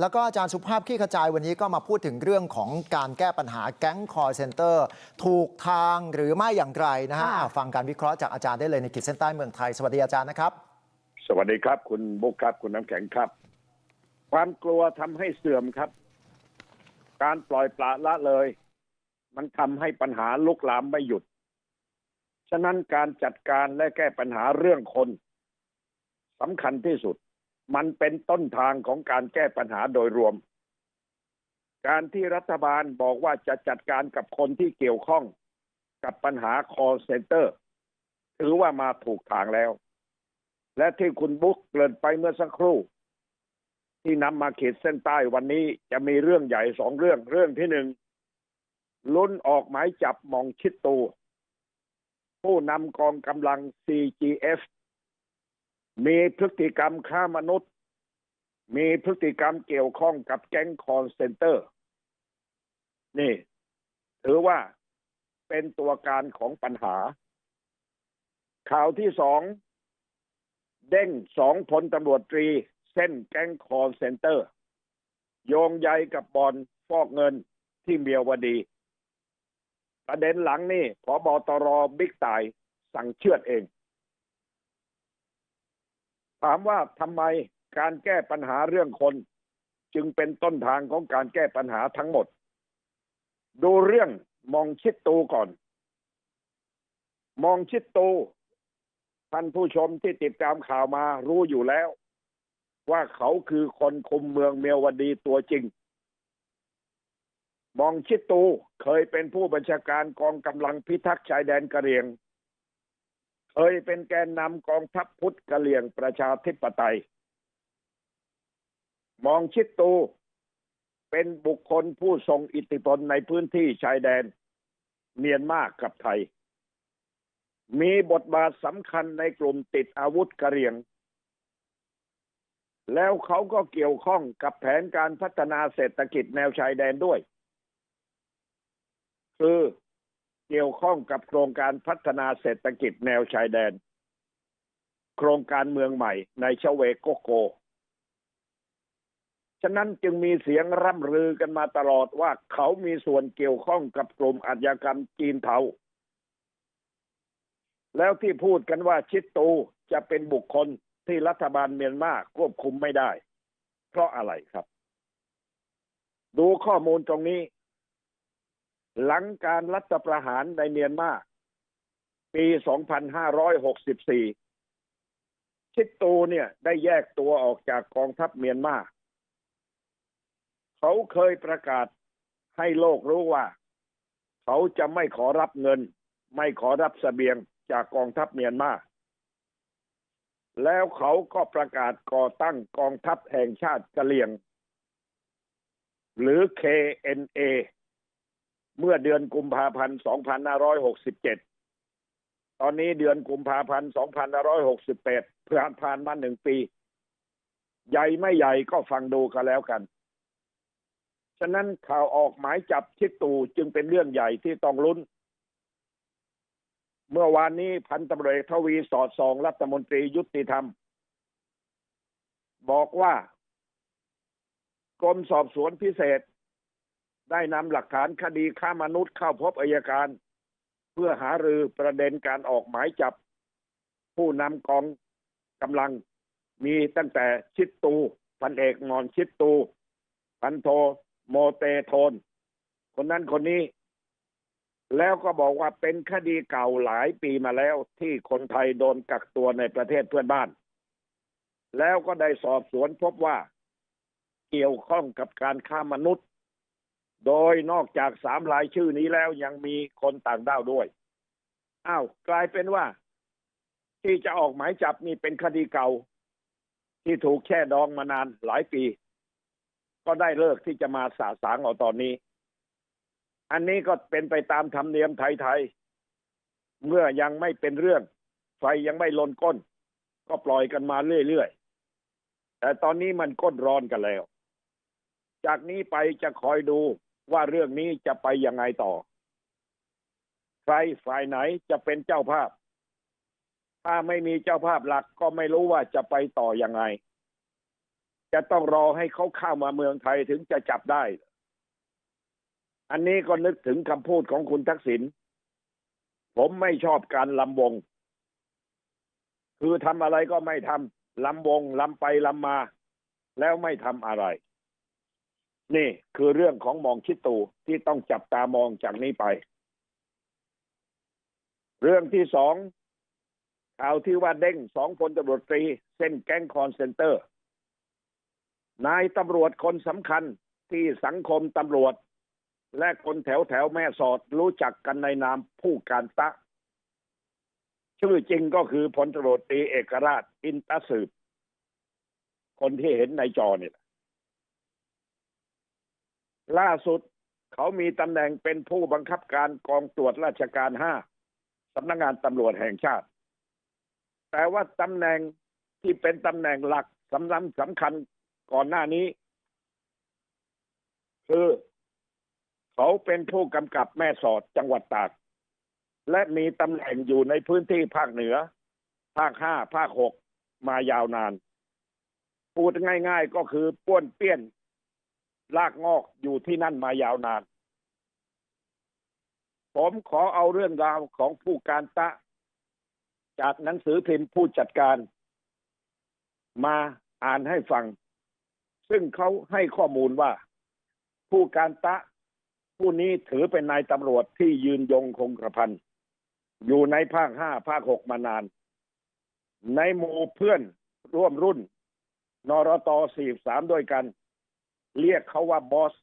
แล้วก็อาจารย์สุภาพขี้ขจายวันนี้ก็มาพูดถึงเรื่องของการแก้ปัญหาแก๊งคอร์เซนเตอร์ถูกทางหรือไม่อย่างไรนะฮะค่ะอะฟังการวิเคราะห์จากอาจารย์ได้เลยในขีดเส้นใต้เมืองไทย สวัสดีอาจารย์นะครับ สวัสดีครับคุณบุ๊คครับคุณน้ำแข็งครับ ความกลัวทำให้เสื่อมครับ การปล่อยปละละเลย มันทำให้ปัญหาลุกลามไม่หยุด ฉะนั้นการจัดการและแก้ปัญหาเรื่องคนสำคัญที่สุด มันเป็นต้นทางของการแก้ปัญหาโดยรวมการที่รัฐบาลบอกว่าจะจัดการกับคนที่เกี่ยวข้องกับปัญหา call center ถือว่ามาถูกทางแล้ว และที่คุณบุ๊กเกริ่นไปเมื่อสักครู่ ที่นำมาขีดเส้นใต้วันนี้จะมีเรื่องใหญ่สองเรื่องเรื่องที่หนึ่งลุ้นออกหมายจับมองชิดตูผู้นำกองกำลัง CGF มีพฤติกรรมค้ามนุษย์มีพฤติกรรมเกี่ยวข้องกับแก๊งคอนเซนเตอร์นี่ถือว่าเป็นตัวการของปัญหา ข่าวที่สองเด้งสองพลตำรวจตรี เส้นแก๊งคอร์เซนเตอร์ โยงใยกับบอลฟอกเงินที่เมียวดี ประเด็นหลังนี่พบตรบิ๊กตายสั่งเชือดเอง ถามว่าทำไมการแก้ปัญหาเรื่องคนจึงเป็นต้นทางของการแก้ปัญหาทั้งหมดดูเรื่องมองชิดตูก่อนมองชิดตูท่านผู้ชมที่ติดตามข่าวมารู้อยู่แล้ว ว่าเขาคือคนคุมเมืองเมียวดีตัวจริง มองชิดตูเคยเป็นผู้บัญชาการกองกำลังพิทักษ์ชายแดนกะเหรี่ยง เคยเป็นแกนนำกองทัพพุทธกะเหรี่ยงประชาธิปไตยมองชิดตูเป็นบุคคลผู้ทรงอิทธิพลในพื้นที่ชายแดนเมียนมากับไทย มีบทบาทสำคัญในกลุ่มติดอาวุธกะเหรี่ยง แล้วเขาก็เกี่ยวข้องกับแผนการพัฒนาเศรษฐกิจแนวชายแดนด้วย คือ เกี่ยวข้องกับโครงการพัฒนาเศรษฐกิจแนวชายแดนโครงการเมืองใหม่ในชเวโกโกฉะนั้นจึงมีเสียงร่ำลือกันมาตลอดว่าเขามีส่วนเกี่ยวข้องกับกลุ่มอาญากรรมจีนเทาแล้วที่พูดกันว่าชิดตูจะเป็นบุคคลที่รัฐบาลเมียนมาควบคุมไม่ได้ เพราะอะไรครับ ดูข้อมูลตรงนี้ หลังการรัฐประหารในเมียนมาปี2564ชิดตูเนี่ยได้แยกตัวออกจากกองทัพเมียนมาเขาเคยประกาศให้โลกรู้ว่า เขาจะไม่ขอรับเงิน ไม่ขอรับเสบียงจากกองทัพเมียนมาแล้วเขาก็ประกาศก่อตั้งกองทัพแห่งชาติกะเหรี่ยง หรือ KNA เมื่อเดือนกุมภาพันธ์2567ตอนนี้เดือนกุมภาพันธ์2568ผ่านผ่านมาหนึ่งปี ใหญ่ไม่ใหญ่ก็ฟังดูกันแล้วกัน ฉะนั้นข่าวออกหมายจับชิดตูจึงเป็นเรื่องใหญ่ที่ต้องลุ้น เมื่อวานนี้พันตำรวจเอกทวีสอดส่องรัฐมนตรียุติธรรม บอกว่ากรมสอบสวนพิเศษ ได้นำหลักฐานคดีค้ามนุษย์เข้าพบอายการเพื่อหารือประเด็นการออกหมายจับผู้นำกองกำลังมีตั้งแต่ชิดตูพันเอกงอนชิดตูพันโทโมเตโทน คนนั้นคนนี้ แล้วก็บอกว่าเป็นคดีเก่าหลายปีมาแล้วที่คนไทยโดนกักตัวในประเทศเพื่อนบ้าน แล้วก็ได้สอบสวนพบว่าเกี่ยวข้องกับการค้ามนุษย์ โดยนอกจากสามรายชื่อนี้แล้วยังมีคนต่างด้าวด้วยอ้าวกลายเป็นว่าที่จะออกหมายจับนี่เป็นคดีเก่าที่ถูกแช่ดองมานานหลายปี ก็ได้เลิกที่จะมาสาสางเอาตอนนี้ อันนี้ก็เป็นไปตามธรรมเนียมไทยๆเมื่อยังไม่เป็นเรื่อง ไฟยังไม่ลนก้น ก็ปล่อยกันมาเรื่อยๆแต่ตอนนี้มันก้นร้อนกันแล้ว จากนี้ไปจะคอยดู ว่าเรื่องนี้จะไปยังไงต่อใครฝ่ายไหนจะเป็นเจ้าภาพถ้าไม่มีเจ้าภาพหลักก็ไม่รู้ว่าจะไปต่อยังไง จะต้องรอให้เขาเข้ามาเมืองไทยถึงจะจับได้ อันนี้ก็นึกถึงคำพูดของคุณทักษิณผมไม่ชอบการลำวง คือทำอะไรก็ไม่ทำลำวงลำไปลำมา แล้วไม่ทำอะไร นี่คือเรื่องของมองชิดตูที่ต้องจับตามองจากนี้ไปเรื่องที่สองข่าวที่ว่าเด้งสองพลตำรวจตรีเส้นแก๊งคอนเซนเตอร์นายตำรวจคนสำคัญที่สังคมตำรวจ และคนแถวแถวแม่สอดรู้จักกันในนามผู้การตะ ชื่อจริงก็คือพลตำรวจตรีเอกราชอินตสืบ คนที่เห็นในจอเนี่ย ล่าสุดเขามีตำแหน่งเป็นผู้บังคับการกองตรวจราชการห้าสำนักงานตำรวจแห่งชาติแต่ว่าตำแหน่งที่เป็นตำแหน่งหลักสำคัญสำคัญก่อนหน้านี้คือเขาเป็นผู้กำกับแม่สอดจังหวัดตากและมีตำแหน่งอยู่ในพื้นที่ภาคเหนือ ภาคห้าภาคหกมายาวนาน พูดง่าย ๆ ก็คือป้วนเปี้ยน ลากงอกอยู่ที่นั่นมายาวนานผมขอเอาเรื่องราวของผู้การตะจากหนังสือพิมพ์ผู้จัดการ มาอ่านให้ฟัง ซึ่งเขาให้ข้อมูลว่า ผู้การตะ ผู้นี้ถือเป็นนายตำรวจที่ยืนยงคงกระพันอยู่ในภาคห้าภาคหกมานาน ในหมู่เพื่อนร่วมรุ่น นรตสี่สามด้วยกัน เรียกเขาว่าบอส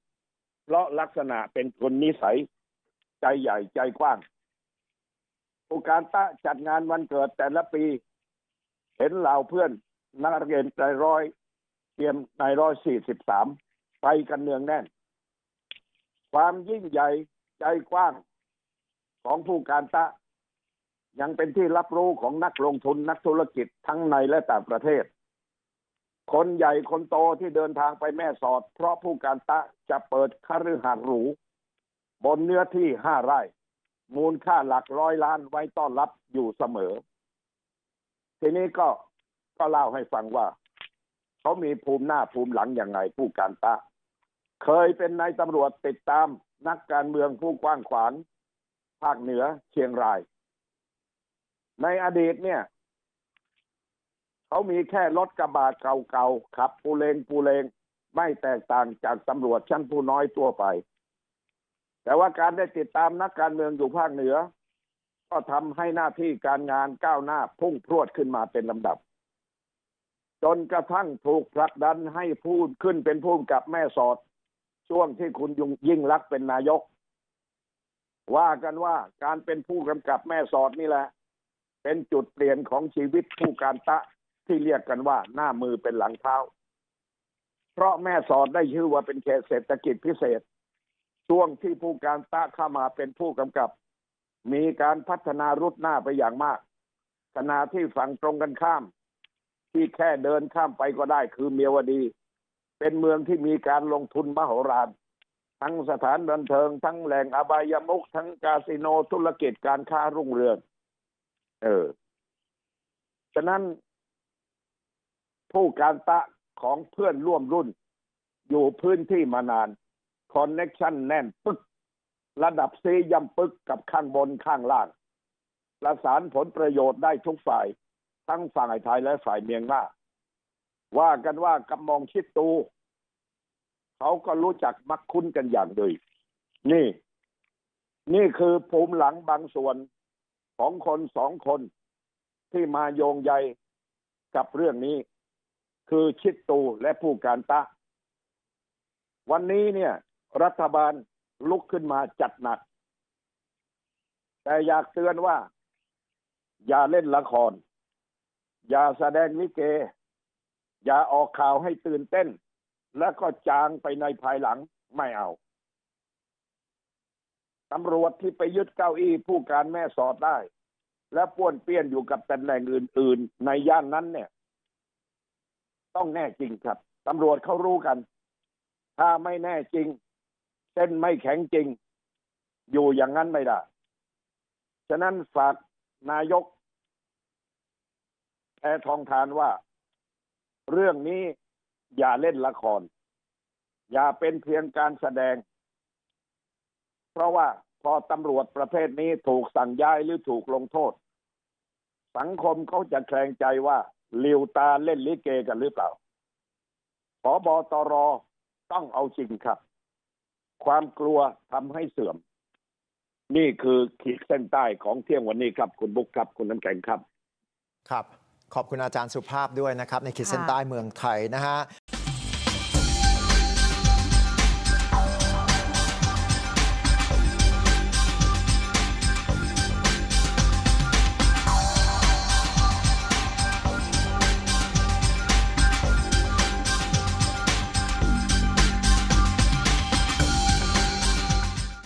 เพราะลักษณะเป็นคนนิสัยใจใหญ่ใจกว้างผู้การตะจัดงานวันเกิดแต่ละปี เห็นเหล่าเพื่อนนักเรียนในร้อยเตรียมในร้อยสี่สิบสามไปกันเนืองแน่น ความยิ่งใหญ่ใจกว้างของผู้การตะ ยังเป็นที่รับรู้ของนักลงทุนนักธุรกิจทั้งในและต่างประเทศ คนใหญ่คนโตที่เดินทางไปแม่สอดเพราะผู้การตะจะเปิดคฤหาสน์หรูบนเนื้อที่ห้าไร่มูลค่าหลักร้อยล้านไว้ต้อนรับอยู่เสมอ ทีนี้ก็ก็เล่าให้ฟังว่า เขามีภูมิหน้าภูมิหลังยังไงผู้การตะ เคยเป็นนายตำรวจติดตามนักการเมืองผู้กว้างขวางภาคเหนือเชียงราย ในอดีตเนี่ย เขามีแค่รถกระบะเก่าๆขับปูเลงปูเลงไม่แตกต่างจากตำรวจชั้นผู้น้อยตัวไปแต่ว่าการได้ติดตามนักการเมืองอยู่ภาคเหนือ ก็ทำให้หน้าที่การงานก้าวหน้าพุ่งพรวดขึ้นมาเป็นลำดับ จนกระทั่งถูกผลักดันให้พูดขึ้นเป็นผู้กำกับแม่สอด ช่วงที่คุณยุงยิ่งรักเป็นนายก ว่ากันว่าการเป็นผู้กำกับแม่สอดนี่แหละ เป็นจุดเปลี่ยนของชีวิตผู้การตะ ที่เรียกกันว่าหน้ามือเป็นหลังเท้าเพราะแม่สอดได้ชื่อว่าเป็นเขตเศรษฐกิจพิเศษช่วงที่ผู้การตะเข้ามาเป็นผู้กำกับ มีการพัฒนารุดหน้าไปอย่างมากขณะที่ฝั่งตรงกันข้าม ที่แค่เดินข้ามไปก็ได้คือเมียวดี เป็นเมืองที่มีการลงทุนมโหฬารทั้งสถานบันเทิง ทั้งแหล่งอบายมุกทั้งคาสิโนธุรกิจการค้ารุ่งเรือง เออ ฉะนั้น ผู้การตะของเพื่อนร่วมรุ่นอยู่พื้นที่มานานคอนเน็กชันแน่นปึ๊กระดับซีย่ำปึ๊กกับข้างบนข้างล่างประสานผลประโยชน์ได้ทุกฝ่าย ทั้งฝ่ายไทยและฝ่ายเมียนมาว่ากันว่ากำมองชิดตู เขาก็รู้จักมักคุ้นกันอย่างดีนี่ นี่คือภูมิหลังบางส่วนของคนสองคนที่มาโยงใยกับเรื่องนี้ คือชิดตูและผู้การตะวันนี้เนี่ยรัฐบาลลุกขึ้นมาจัดหนักแต่อยากเตือนว่าอย่าเล่นละคร อย่าแสดงลิเก อย่าออกข่าวให้ตื่นเต้น แล้วก็จางไปในภายหลังไม่เอาตำรวจที่ไปยึดเก้าอี้ผู้การแม่สอดได้ และป้วนเปี้ยนอยู่กับตำแหน่งอื่น ๆ ในย่านนั้นเนี่ย แน่จริงครับตำรวจเขารู้กันถ้าไม่แน่จริงเส้นไม่แข็งจริงอยู่อย่างนั้นไม่ได้ฉะนั้นฝากนายกแอทองทานว่าเรื่องนี้อย่าเล่นละคร อย่าเป็นเพียงการแสดง เพราะว่าพอตำรวจประเภทนี้ถูกสั่งย้ายหรือถูกลงโทษ สังคมเขาจะแคลงใจว่า ลิวตาเล่นลิเกกันหรือเปล่าพบตรต้องเอาจริงครับความกลัวทำให้เสื่อมนี่คือขีดเส้นใต้ของเที่ยงวันนี้ครับ คุณบุ๊คครับคุณน้ำแข็งครับ ครับ ขอบคุณอาจารย์สุภาพด้วยนะครับ ในขีดเส้นใต้เมืองไทยนะฮะ